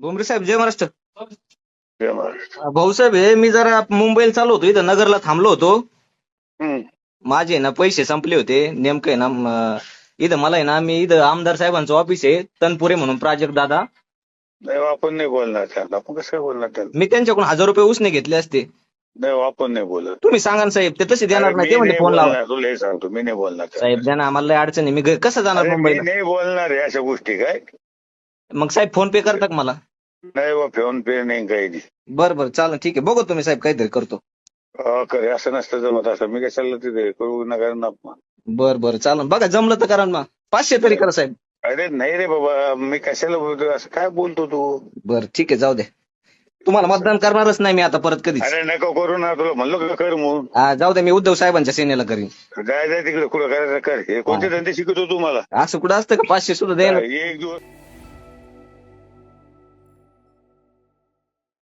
भुमरे साहेब जय महाराष्ट्र. जय महाराष्ट्र. भाऊसाहेब हे मी जरा मुंबईला चाललो होतो इथं नगरला थांबलो होतो. माझे ना पैसे संपले होते नेमकं आहे ना म, इथं मला आहे ना मी इथं आमदार साहेबांचं ऑफिस आहे तनपुरे म्हणून प्राजक्त दादा. नाही आपण नाही बोलणार त्यांना आपण कसं काय बोलणार त्यांना? मी त्यांच्याकडून हजार रुपये उसने घेतले असते. नाही आपण नाही बोलत. तुम्ही सांगा ना साहेब ते तसे देणार नाही ते म्हणजे फोन लावा. बोलणार, तुला हे सांगतो मी नाही बोलणार त्यांना. साहेब द्या ना आम्हाला लय अडचण आहे मी घ- कसं जाणार अरे, मी मुंबईला? नाही बोलणार अशा गोष्टी काय? मग साहेब फोन पे करता का मला? नाही बा फोन पे नाही काही नाही. बरं बरं चालेल ठीक आहे. बघू तुम्ही साहेब काहीतरी करतो. करे असं नसतं जमत. असं मी काय चाललं तिथे? करू नका ना बर बर चालेल. बघा जमलं तर करा ना. मग पाचशे तरी करा साहेब. अरे नाही रे बाबा. मी कशाला बोलतो असं काय बोलतो तू? बर ठीक आहे जाऊ दे. तुम्हाला मतदान करणारच नाही मी आता परत कधीच. अरे नको करू ना. तुला म्हणलो का कर म्हणून? हा, जाऊ दे मी उद्धव साहेबांच्या सेनेला करीन. जाय जाय तिकडे. कुठं करायचं कर. हे कोणते धंदे शिकवतो तू मला? असं कुठं असतं का? पाचशे सुद्धा द्यायला एक दिवस